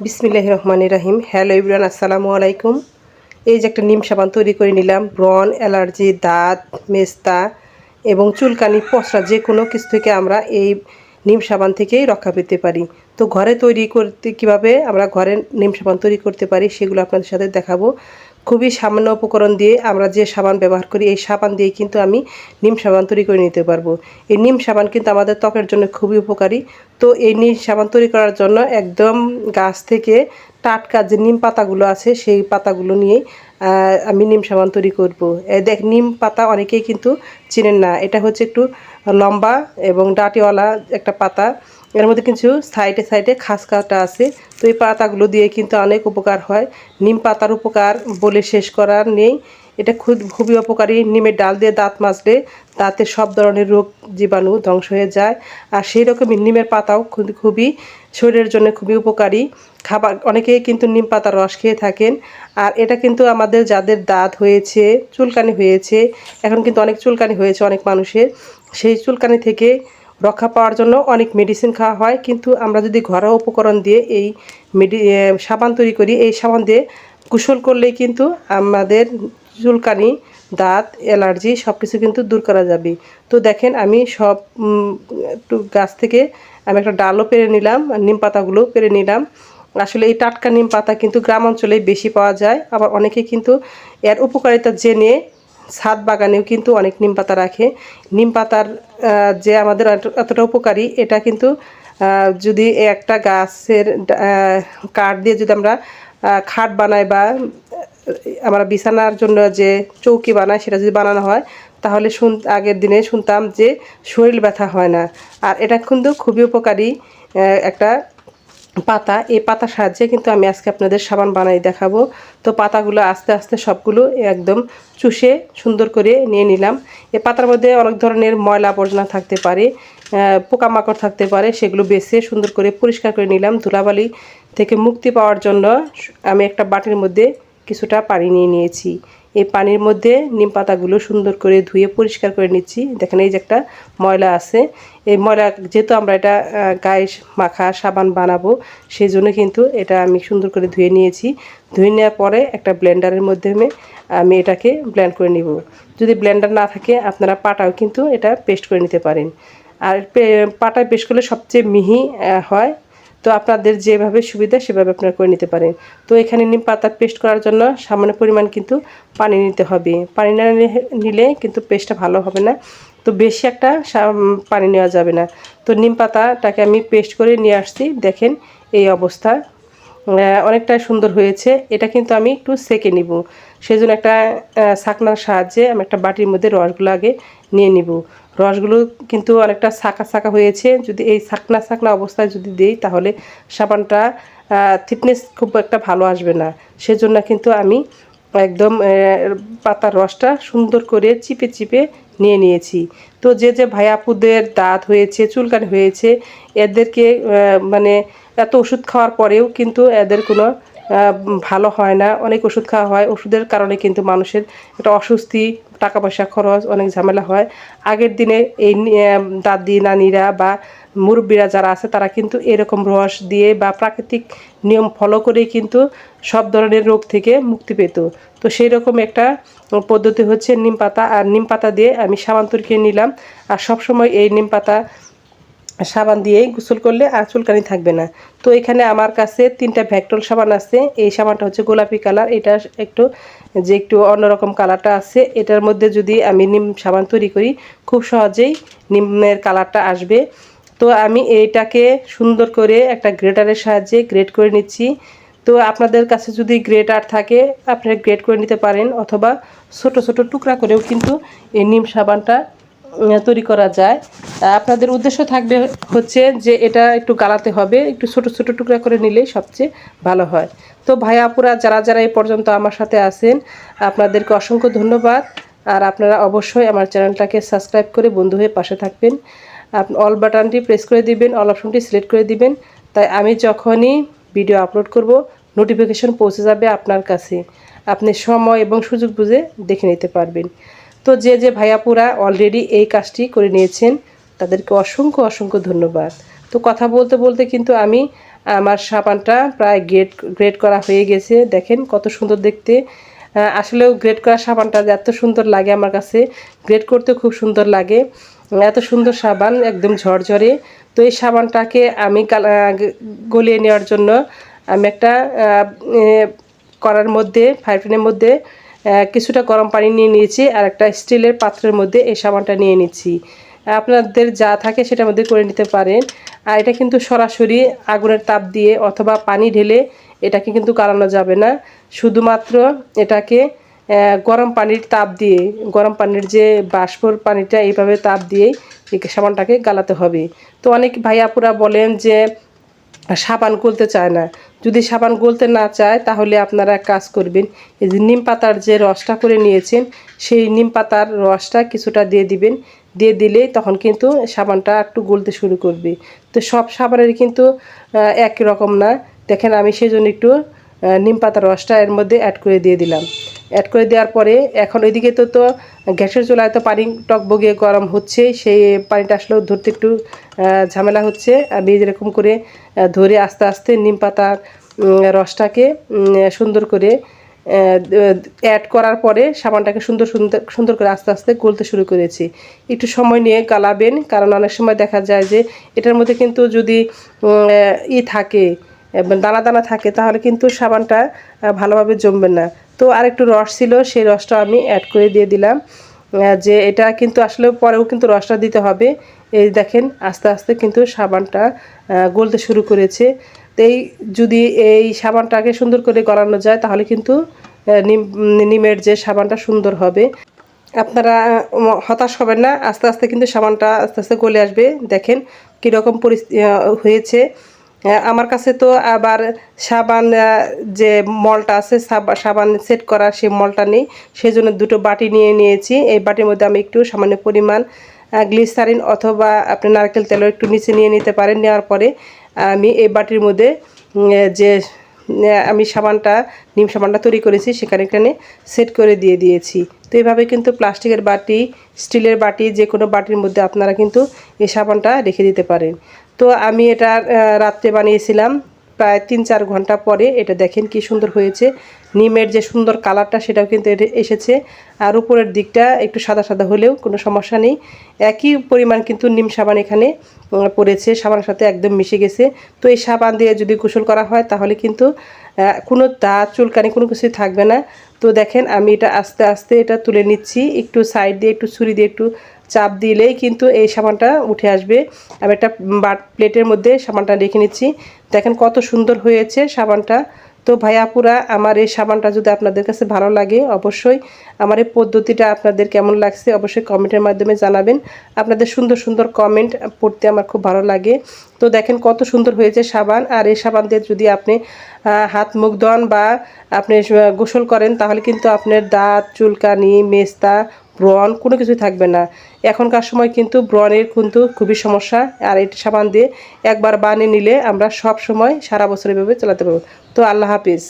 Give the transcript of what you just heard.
বিসমিল্লাহ রহমান রাহিম। হ্যালো ইবরান আসসালামু আলাইকুম। এই যে একটা নিম সাবান তৈরি করে নিলাম। ব্রন অ্যালার্জি, দাঁত, মেস্তা এবং চুলকানি পচরা যে কোনো কিছু থেকে আমরা এই নিম সাবান থেকেই রক্ষা পেতে পারি। তো ঘরে তৈরি করতে কীভাবে আমরা ঘরে নিম সাবান তৈরি করতে পারি সেগুলো আপনাদের সাথে দেখাবো। খুবই সামান্য উপকরণ দিয়ে আমরা যে সাবান ব্যবহার করি, এই সাবান দিয়ে কিন্তু আমি নিম সাবান তৈরি করে নিতে পারব। এই নিম সাবান কিন্তু আমাদের ত্বকের জন্য খুবই উপকারী। তো এই নিম সাবান তৈরি করার জন্য একদম গাছ থেকে টাটকা যে নিম পাতাগুলো আছে, সেই পাতাগুলো নিয়েই আমি নিম সাবান তৈরি করব। দেখ, নিম পাতা অনেকেই কিন্তু চেনেন না। এটা হচ্ছে একটু লম্বা এবং ডাটিওয়ালা একটা পাতা। এর মধ্যে কিছু সাইডে সাইডে খাস কাটা আছে। তো এই পাতাগুলো দিয়ে কিন্তু অনেক উপকার হয়। নিম পাতার উপকার বলে শেষ করার নেই। এটা খুব, খুবই উপকারী। নিমের ডাল দিয়ে দাঁত মাজলে দাঁতে সব ধরনের রোগ জীবাণু ধ্বংস হয়ে যায়। আর সেই রকমই নিমের পাতাও খুবই শরীরের জন্য খুবই উপকারী। খাবার, অনেকেই কিন্তু নিম পাতার রস খেয়ে থাকেন। আর এটা কিন্তু আমাদের যাদের দাঁত হয়েছে, চুলকানি হয়েছে, এখন কিন্তু অনেক চুলকানি হয়েছে অনেক মানুষের। সেই চুলকানি থেকে রক্ষা পাওয়ার জন্য অনেক মেডিসিন খাওয়া হয়। কিন্তু আমরা যদি ঘরোয়া উপকরণ দিয়ে এই মেডি সাবান তৈরি করি, এই সাবান দিয়ে কুশল করলেই কিন্তু আমাদের চুলকানি, দাঁত অ্যালার্জি সব কিছু কিন্তু দূর করা যাবে। তো দেখেন আমি সব একটু গাছ থেকে আমি একটা ডালও পেরে নিলাম, নিম পাতাগুলো পেরে নিলাম। আসলে এই টাটকা নিম পাতা কিন্তু গ্রাম অঞ্চলে বেশি পাওয়া যায়। আবার অনেকে কিন্তু এর উপকারিতা জেনে ছাদ বাগানেও কিন্তু অনেক নিম পাতা রাখে। নিম পাতার যে আমাদের এতটা উপকারী, এটা কিন্তু যদি একটা গাছের কাঠ দিয়ে যদি আমরা খাট বানাই বা আমরা বিছানার জন্য যে চৌকি বানাই, সেটা যদি বানানো হয়, তাহলে শুন, আগের দিনে শুনতাম যে শরীর ব্যথা হয় না। আর এটা কিন্তু খুবই উপকারী একটা পাতা, এই পাতার সাহায্যে কিন্তু আমি আজকে আপনাদের সাবান বানাই দেখাবো। তো পাতাগুলো আস্তে আস্তে সবগুলো একদম চুষে সুন্দর করে নিয়ে নিলাম। এই পাতার মধ্যে অনেক ধরনের ময়লা আবর্জনা থাকতে পারে পোকামাকড় থাকতে পারে, সেগুলো বেছে সুন্দর করে পরিষ্কার করে নিলাম। ধুলাবালি থেকে মুক্তি পাওয়ার জন্য আমি একটা বাটির মধ্যে কিছুটা পানি নিয়ে নিয়েছি। এই পানির মধ্যে নিম পাতাগুলো সুন্দর করে ধুয়ে পরিষ্কার করে নিচ্ছি। দেখেন, এই যে একটা ময়লা আছে। এই ময়লা, যেহেতু আমরা এটা গায়ে মাখা সাবান বানাবো সেই জন্য কিন্তু এটা আমি সুন্দর করে ধুয়ে নিয়েছি। ধুয়ে নেওয়ার পরে একটা ব্লেন্ডারের মাধ্যমে আমি এটাকে ব্লেন্ড করে নিব। যদি ব্লেন্ডার না থাকে, আপনারা পাটাও কিন্তু এটা পেস্ট করে নিতে পারেন। আর পাটায় পেস্ট করলে সবচেয়ে মিহি হয়। তো আপনাদের যেভাবে সুবিধা, সেভাবে আপনারা করে নিতে পারেন। তো এখানে নিম পাতা পেস্ট করার জন্য সামান্য পরিমাণ কিন্তু পানি নিতে হবে। পানি না নিলে কিন্তু পেস্টটা ভালো হবে না। তো বেশি একটা পানি নেওয়া যাবে না। তো নিম পাতাটাকে আমি পেস্ট করে নিয়ে আসছি। দেখেন এই অবস্থা। অনেকটা সুন্দর হয়েছে। এটা কিন্তু আমি একটু সেকে নিব। সেজন্য একটা ছাকনার সাহায্যে আমি একটা বাটির মধ্যে রসগুলো আগে নিয়ে নিব। রসগুলো কিন্তু অনেকটা সাকা সাকা হয়েছে। যদি এই সাকনা সাকনা অবস্থায় যদি দিই, তাহলে সাবানটা থিকনেস খুব একটা ভালো আসবে না। সেজন্য কিন্তু আমি একদম পাতার রসটা সুন্দর করে চিপে চিপে নিয়ে নিয়েছি। তো যে যে ভাইয়াপুদের দাঁত হয়েছে, চুলকানি হয়েছে, এদেরকে মানে এত ওষুধ খাওয়ার পরেও কিন্তু এদের কোনো ভালো হয় না, অনেক ওষুধ খাওয়া হয়। ওষুধের কারণে কিন্তু মানুষের একটা অস্বস্তি টাকা পয়সা খরচ, অনেক ঝামেলা হয়। আগের দিনে এই দাদি, নানিরা বা মুরব্বীরা যারা আছে, তারা কিন্তু এরকম রস দিয়ে বা প্রাকৃতিক নিয়ম ফলো করেই কিন্তু সব ধরনের রোগ থেকে মুক্তি পেত। তো সেই রকম একটা পদ্ধতি হচ্ছে নিম পাতা, আর নিম পাতা দিয়ে আমি সাবান তরকিয়ে নিলাম। আর সবসময় এই নিম পাতা সাবান দিয়েই গোসল করলে আর চুলকানি থাকবে না। তো এখানে আমার কাছে তিনটা ভ্যাকটল সাবান আছে। এই সাবানটা হচ্ছে গোলাপি কালার। এটা একটু যে একটু অন্যরকম কালারটা আছে, এটার মধ্যে যদি আমি নিম সাবান তৈরি করি, খুব সহজেই নিমের কালারটা আসবে। তো আমি এইটাকে সুন্দর করে একটা গ্রেটারের সাহায্যে গ্রেট করে নিচ্ছি। তো আপনাদের কাছে যদি গ্রেটার থাকে আপনারা গ্রেট করে নিতে পারেন, অথবা ছোট ছোট টুকরা করেও কিন্তু এই নিম সাবানটা তৈরি করা যায়। আপনাদের উদ্দেশ্য থাকবে হচ্ছে যে এটা একটু গালাতে হবে, একটু ছোট ছোট টুকরা করে নিলেই সবচেয়ে ভালো হয়। তো ভাই আপুরা, যারা যারা এই পর্যন্ত আমার সাথে আছেন, আপনাদেরকে অসংখ্য ধন্যবাদ। আর আপনারা অবশ্যই আমার চ্যানেলটাকে সাবস্ক্রাইব করে বন্ধু হয়ে পাশে থাকবেন। আপনি অল বাটনটি প্রেস করে দিবেন, অল অপশনটি সিলেক্ট করে দিবেন। তাই আমি যখনই ভিডিও আপলোড করব, নোটিফিকেশন পৌঁছে যাবে আপনার কাছে। আপনি সময় এবং সুযোগ বুঝে দেখে নিতে পারবেন। তো যে যে ভাইয়াপুরা অলরেডি এই কাজটি করে নিয়েছেন, তাদেরকে অসংখ্য অসংখ্য ধন্যবাদ। তো কথা বলতে বলতে কিন্তু আমি আমার সাবানটা প্রায় গ্রেড গ্রেড করা হয়ে গেছে। দেখেন কত সুন্দর দেখতে। আসলেও গ্রেড করা সাবানটা এত সুন্দর লাগে আমার কাছে গ্রেড করতে খুব সুন্দর লাগে। এত সুন্দর সাবান, একদম ঝরঝরে। তো এই সাবানটাকে আমি গলিয়ে নেওয়ার জন্য আমি একটা করার মধ্যে ফাইভ মধ্যে কিছুটা গরম পানি নিয়ে নিয়েছি আর একটা স্টিলের পাত্রের মধ্যে এই সাবানটা নিয়ে নিচ্ছি। আপনাদের যা থাকে সেটার মধ্যে করে নিতে পারেন। আর এটা কিন্তু সরাসরি আগুনের তাপ দিয়ে অথবা পানি ঢেলে এটাকে কিন্তু গালানো যাবে না। শুধুমাত্র এটাকে গরম পানির তাপ দিয়ে, গরম পানির যে বাষ্পর পানিটা এইভাবে তাপ দিয়েই সাবানটাকে গালাতে হবে। তো অনেক ভাইয়াপুরা বলেন যে সাবান গলতে চায় না। যদি সাবান গলতে না চায়, তাহলে আপনারা এক কাজ করবেন, এই যে নিম পাতার যে রসটা করে নিয়েছেন, সেই নিম পাতার রসটা কিছুটা দিয়ে দিবেন। দিয়ে দিলেই তখন কিন্তু সাবানটা একটু গলতে শুরু করবে। তো সব সাবানের কিন্তু একই রকম না। দেখেন আমি সেজন্য একটু নিম পাতার রসটা এর মধ্যে অ্যাড করে দিয়ে দিলাম। অ্যাড করে দেওয়ার পরে এখন ওইদিকে তো তো গ্যাসের চুলায় তো পানি টক টকবগিয়ে গরম হচ্ছে, সেই পানিটা আসলেও ধরতে একটু ঝামেলা হচ্ছে। আমি যেরকম করে ধরে আস্তে আস্তে নিম পাতার রসটাকে সুন্দর করে অ্যাড করার পরে সাবানটাকে সুন্দর সুন্দর সুন্দর করে আস্তে আস্তে গলতে শুরু করেছি। একটু সময় নিয়ে গালাবেন, কারণ অনেক সময় দেখা যায় যে এটার মধ্যে কিন্তু যদি ই থাকে দানা দানা থাকে, তাহলে কিন্তু সাবানটা ভালোভাবে জমবে না। তো আরেকটু রস ছিল, সেই রসটা আমি অ্যাড করে দিয়ে দিলাম। যে এটা কিন্তু আসলে পরেও কিন্তু রসটা দিতে হবে। এই দেখেন, আস্তে আস্তে কিন্তু সাবানটা গলতে শুরু করেছে। তো এই যদি এই সাবানটাকে সুন্দর করে গলানো যায়, তাহলে কিন্তু নিম, নিমের যে সাবানটা সুন্দর হবে। আপনারা হতাশ হবেন না, আস্তে আস্তে কিন্তু সাবানটা আস্তে আস্তে গলে আসবে। দেখেন কীরকম পরিস্থিতি হয়েছে। আমার কাছে তো আবার সাবান যে মলটা আছে, সাব- সাবান সেট করা সেই মলটা নেই। সেই জন্য দুটো বাটি নিয়ে নিয়েছি। এই বাটির মধ্যে আমি একটু সামান্য পরিমাণ গ্লিসারিন অথবা আপনি নারকেল তেলও একটু নিচে নিয়ে নিতে পারেন। নেওয়ার পরে আমি এই বাটির মধ্যে যে আমি সাবানটা, নিম সাবানটা তৈরি করেছি, সেখানে এখানে সেট করে দিয়ে দিয়েছি। তো এইভাবে কিন্তু প্লাস্টিকের বাটি, স্টিলের বাটি, যে কোনো বাটির মধ্যে আপনারা কিন্তু এই সাবানটা রেখে দিতে পারেন। তো আমি এটা রাত্রে বানিয়েছিলাম। প্রায় তিন চার ঘণ্টা পরে এটা দেখেন কি সুন্দর হয়েছে। নিমের যে সুন্দর কালারটা, সেটাও কিন্তু এসেছে। আর উপরের দিকটা একটু সাদা সাদা হলেও কোনো সমস্যা নেই। একই পরিমাণ কিন্তু নিম সাবান এখানে পড়েছে। সাবানের সাথে একদম মিশে গেছে। তো এই সাবান দিয়ে যদি গোসল করা হয়, তাহলে কিন্তু কোনো দাঁত, চুলকানি কোনো কিছুই থাকবে না। তো দেখেন আমি এটা আস্তে আস্তে এটা তুলে নিচ্ছি। একটু সাইড দিয়ে, একটু ছুরি দিয়ে একটু চাপ দিলেই কিন্তু এই সাবানটা উঠে আসবে। আমি একটা প্লেটের মধ্যে সাবানটা রেখে নিচ্ছি। দেখেন কত সুন্দর হয়েছে সাবানটা তো ভাইয়াপুরা আমার এই সাবানটা যদি আপনাদের কাছে ভালো লাগে, অবশ্যই আমার এই পদ্ধতিটা আপনাদের কেমন লাগছে অবশ্যই কমেন্টের মাধ্যমে জানাবেন। আপনাদের সুন্দর সুন্দর কমেন্ট পড়তে আমার খুব ভালো লাগে। তো দেখেন কত সুন্দর হয়েছে সাবান। আর এই সাবান দিয়ে যদি আপনি হাত মুখ ধন বা আপনি গোসল করেন, তাহলে কিন্তু আপনার দাঁত, চুলকানি, মেস্তা ব্রণ, কোনো কিছুই থাকবে না। এখনকার সময় কিন্তু ব্রণের কিন্তু খুবই সমস্যা, আর এটি সাবান দিয়ে একবার বানিয়ে নিলে আমরা সব সময় সারা বছর এভাবে চালাতে পারব। তো আল্লাহ হাফিজ।